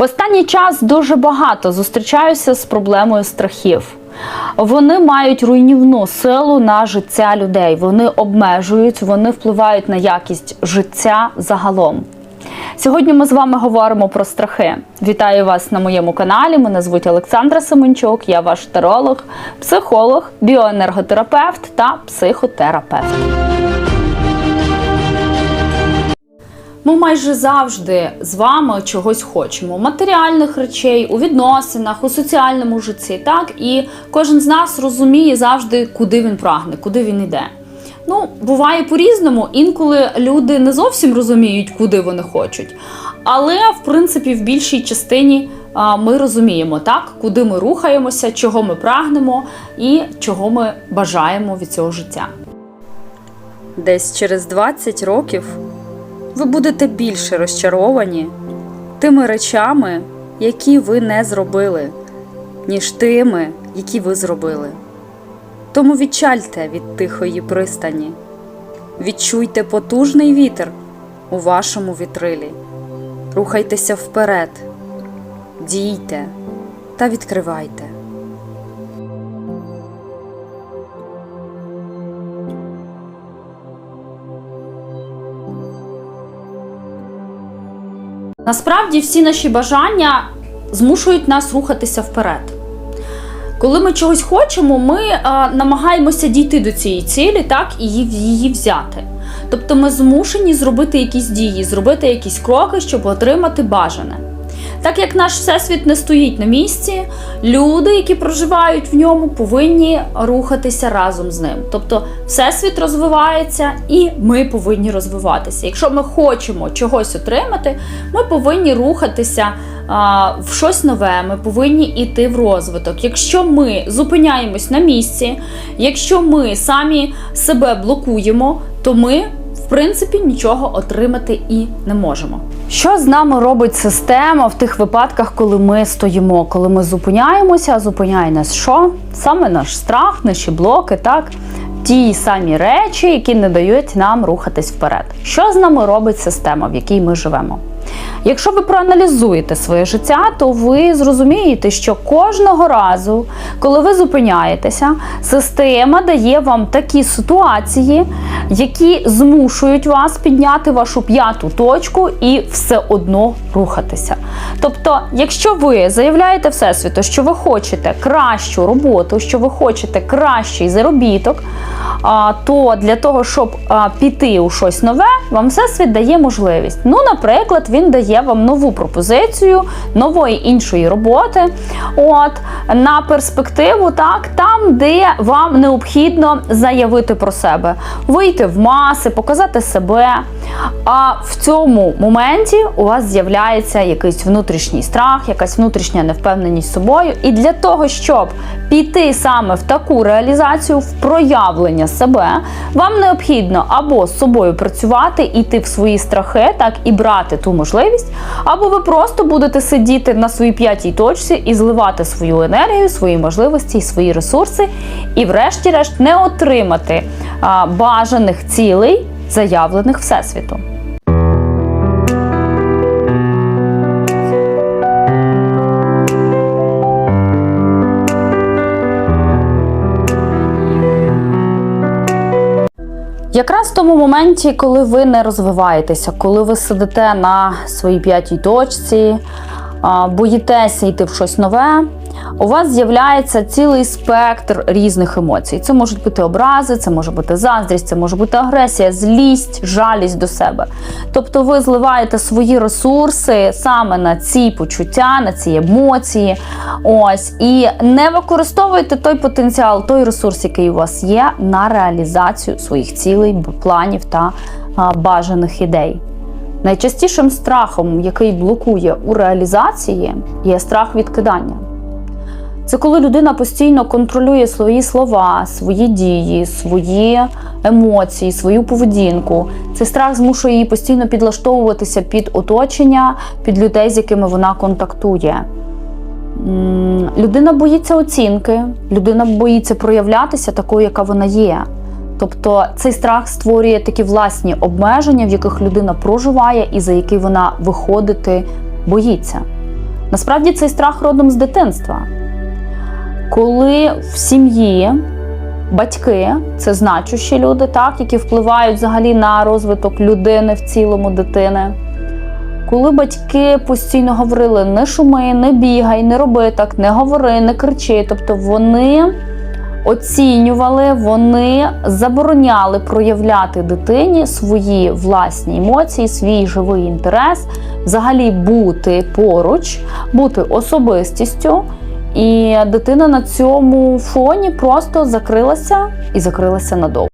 В останній час дуже багато зустрічаюся з проблемою страхів. Вони мають руйнівну силу на життя людей. Вони обмежують, вони впливають на якість життя загалом. Сьогодні ми з вами говоримо про страхи. Вітаю вас на моєму каналі. Мене звуть Олександра Семенчук, я ваш таролог, психолог, біоенерготерапевт та психотерапевт. Ми майже завжди з вами чогось хочемо: матеріальних речей, у відносинах, у соціальному житті. Так і кожен з нас розуміє завжди, куди він прагне, куди він йде. Ну, буває по-різному. Інколи люди не зовсім розуміють, куди вони хочуть. Але в принципі, в більшій частині ми розуміємо, так, куди ми рухаємося, чого ми прагнемо і чого ми бажаємо від цього життя. Десь через 20 років ви будете більше розчаровані тими речами, які ви не зробили, ніж тими, які ви зробили. Тому відчальте від тихої пристані, відчуйте потужний вітер у вашому вітрилі, рухайтеся вперед, дійте та відкривайте. Насправді всі наші бажання змушують нас рухатися вперед. Коли ми чогось хочемо, ми е, намагаємося дійти до цієї цілі, так, і її, її взяти. Тобто ми змушені зробити якісь дії, зробити якісь кроки, щоб отримати бажане. Так як наш всесвіт не стоїть на місці, люди, які проживають в ньому, повинні рухатися разом з ним. Тобто, всесвіт розвивається, і ми повинні розвиватися. Якщо ми хочемо чогось отримати, ми повинні рухатися в щось нове, ми повинні йти в розвиток. Якщо ми зупиняємось на місці, якщо ми самі себе блокуємо, то ми в принципі нічого отримати і не можемо. Що з нами робить система в тих випадках, коли ми стоїмо, коли ми зупиняємося, зупиняє нас що? Саме наш страх, наші блоки, так? Ті самі речі, які не дають нам рухатись вперед. Що з нами робить система, в якій ми живемо? Якщо ви проаналізуєте своє життя, то ви зрозумієте, що кожного разу, коли ви зупиняєтеся, система дає вам такі ситуації, які змушують вас підняти вашу п'яту точку і все одно рухатися. Тобто, якщо ви заявляєте Всесвіту, що ви хочете кращу роботу, що ви хочете кращий заробіток, то для того, щоб піти у щось нове, вам всесвіт дає можливість. Ну, наприклад, він дає вам нову пропозицію нової іншої роботи. От на перспективу, так, там, де вам необхідно заявити про себе, вийти в маси, показати себе. А в цьому моменті у вас з'являється якийсь внутрішній страх, якась внутрішня невпевненість собою. І для того, щоб піти саме в таку реалізацію, в проявлення себе, вам необхідно або з собою працювати, іти в свої страхи, так і брати ту можливість, або ви просто будете сидіти на своїй п'ятій точці і зливати свою енергію, свої можливості і свої ресурси, і, врешті-решт, не отримати а, бажаних цілей, заявлених всесвіту. Тому моменті, коли ви не розвиваєтеся, коли ви сидите на своїй п'ятій точці, боїтеся йти в щось нове, у вас з'являється цілий спектр різних емоцій. Це можуть бути образи, це може бути заздрість, це може бути агресія, злість, жалість до себе. Тобто ви зливаєте свої ресурси саме на ці почуття, на ці емоції. Ось і не використовуєте той потенціал, той ресурс, який у вас є, на реалізацію своїх цілей, планів та бажаних ідей. Найчастішим страхом, який блокує у реалізації, є страх відкидання. Це коли людина постійно контролює свої слова, свої дії, свої емоції, свою поведінку. Цей страх змушує її постійно підлаштовуватися під оточення, під людей, з якими вона контактує. Людина боїться оцінки, людина боїться проявлятися такою, яка вона є. Тобто цей страх створює такі власні обмеження, в яких людина проживає і за які вона виходити боїться. Насправді цей страх родом з дитинства. Коли в сім'ї батьки це значущі люди, так, які впливають взагалі на розвиток людини в цілому дитини. Коли батьки постійно говорили не шуми, не бігай, не роби так, не говори, не кричи. Тобто вони оцінювали, вони забороняли проявляти дитині свої власні емоції, свій живий інтерес, взагалі бути поруч, бути особистістю. І дитина на цьому фоні просто закрилася і закрилася надовго.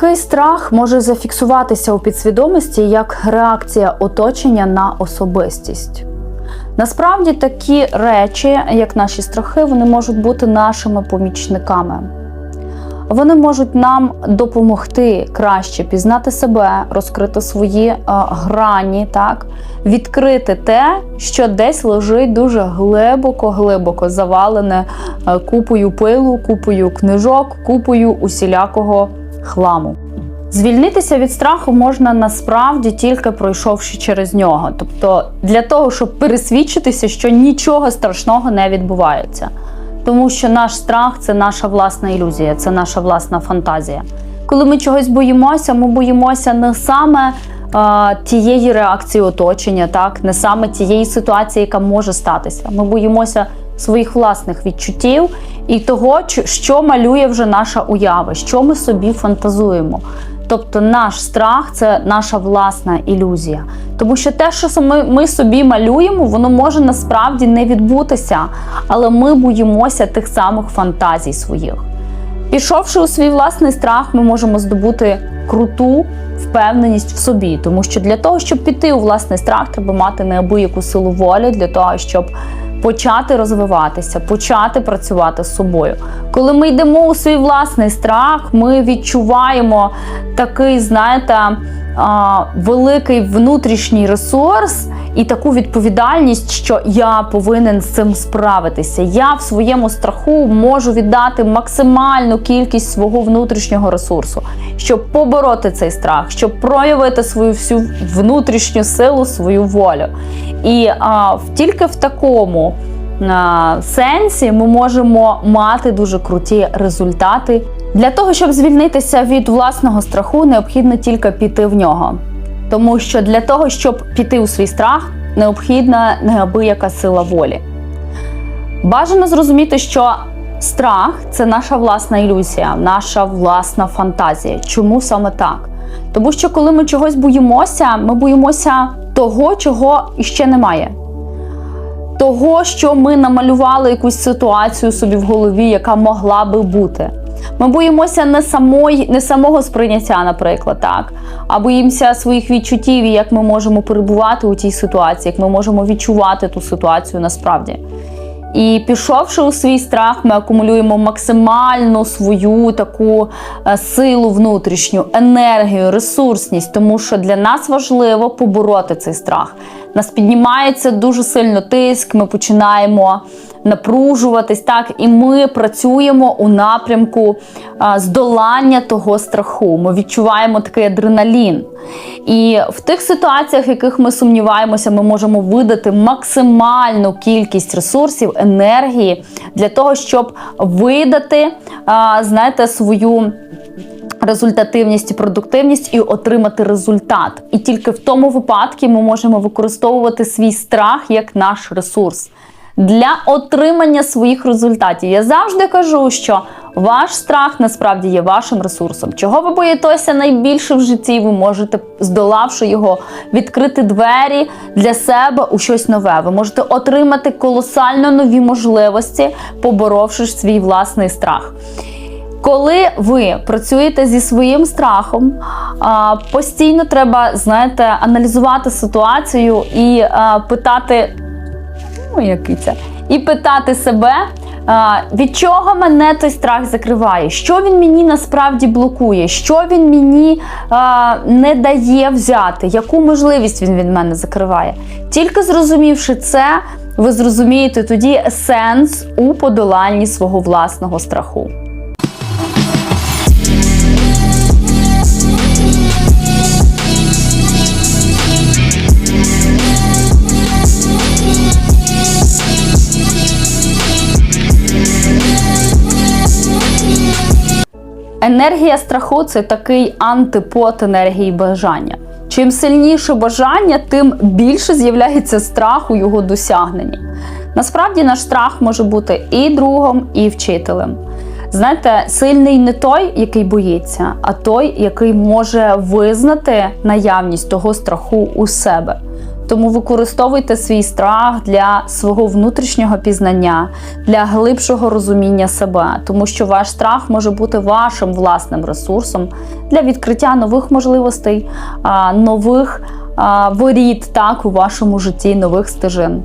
Такий страх може зафіксуватися у підсвідомості як реакція оточення на особистість. Насправді такі речі, як наші страхи, вони можуть бути нашими помічниками. Вони можуть нам допомогти краще пізнати себе, розкрити свої е, грані, так? відкрити те, що десь лежить дуже глибоко-глибоко завалене е, купою пилу, купою книжок, купою усілякого хламу. Звільнитися від страху можна насправді тільки пройшовши через нього. Тобто для того, щоб пересвідчитися, що нічого страшного не відбувається. Тому що наш страх це наша власна ілюзія, це наша власна фантазія. Коли ми чогось боїмося, ми боїмося не саме а, тієї реакції оточення, так не саме тієї ситуації, яка може статися. Ми боїмося своїх власних відчуттів і того, що малює вже наша уява, що ми собі фантазуємо. Тобто наш страх це наша власна ілюзія. Тому що те, що ми, собі малюємо, воно може насправді не відбутися, але ми боїмося тих самих фантазій своїх. Пішовши у свій власний страх, ми можемо здобути круту впевненість в собі, тому що для того, щоб піти у власний страх, треба мати неабияку силу волі для того, щоб почати розвиватися, почати працювати з собою. Коли ми йдемо у свій власний страх, ми відчуваємо такий, знаєте, великий внутрішній ресурс і таку відповідальність, що я повинен з цим справитися. Я в своєму страху можу віддати максимальну кількість свого внутрішнього ресурсу, щоб побороти цей страх, щоб проявити свою всю внутрішню силу, свою волю. І а, тільки в такому а, сенсі ми можемо мати дуже круті результати. Для того, щоб звільнитися від власного страху, необхідно тільки піти в нього. Тому що для того, щоб піти у свій страх, необхідна неабияка сила волі. Бажано зрозуміти, що страх це наша власна ілюзія, наша власна фантазія. Чому саме так? Тому що коли ми чогось боїмося, ми боїмося того, чого іще немає. Того, що ми намалювали якусь ситуацію собі в голові, яка могла би бути. Ми боїмося не самої, не самого сприйняття, наприклад, так, а боїмося своїх відчуттів, і як ми можемо перебувати у тій ситуації, як ми можемо відчувати ту ситуацію насправді. І пішовши у свій страх, ми акумулюємо максимальну свою таку е, силу внутрішню, енергію, ресурсність, тому що для нас важливо побороти цей страх. Нас піднімається дуже сильно тиск, ми починаємо напружуватись, так, і ми працюємо у напрямку здолання того страху. Ми відчуваємо такий адреналін. І в тих ситуаціях, в яких ми сумніваємося, ми можемо видати максимальну кількість ресурсів, енергії для того, щоб видати, знаєте, свою. Результативність і продуктивність і отримати результат. І тільки в тому випадку ми можемо використовувати свій страх як наш ресурс для отримання своїх результатів. Я завжди кажу, що ваш страх насправді є вашим ресурсом. Чого ви боїтеся найбільше в житті? Ви можете, здолавши його, відкрити двері для себе у щось нове. Ви можете отримати колосально нові можливості, поборовши свій власний страх. Коли ви працюєте зі своїм страхом, постійно треба, знаєте, аналізувати ситуацію і питати, який це, і питати себе, від чого мене той страх закриває, що він мені насправді блокує, що він мені не дає взяти, яку можливість він від мене закриває. Тільки зрозумівши це, ви зрозумієте тоді сенс у подоланні свого власного страху. Енергія страху це такий антипод енергії бажання. Чим сильніше бажання, тим більше з'являється страх у його досягненні. Насправді наш страх може бути і другом, і вчителем. Знаєте, сильний не той, який боїться, а той, який може визнати наявність того страху у себе. Тому використовуйте свій страх для свого внутрішнього пізнання, для глибшого розуміння себе, тому що ваш страх може бути вашим власним ресурсом для відкриття нових можливостей, нових воріт так у вашому житті, нових стежин.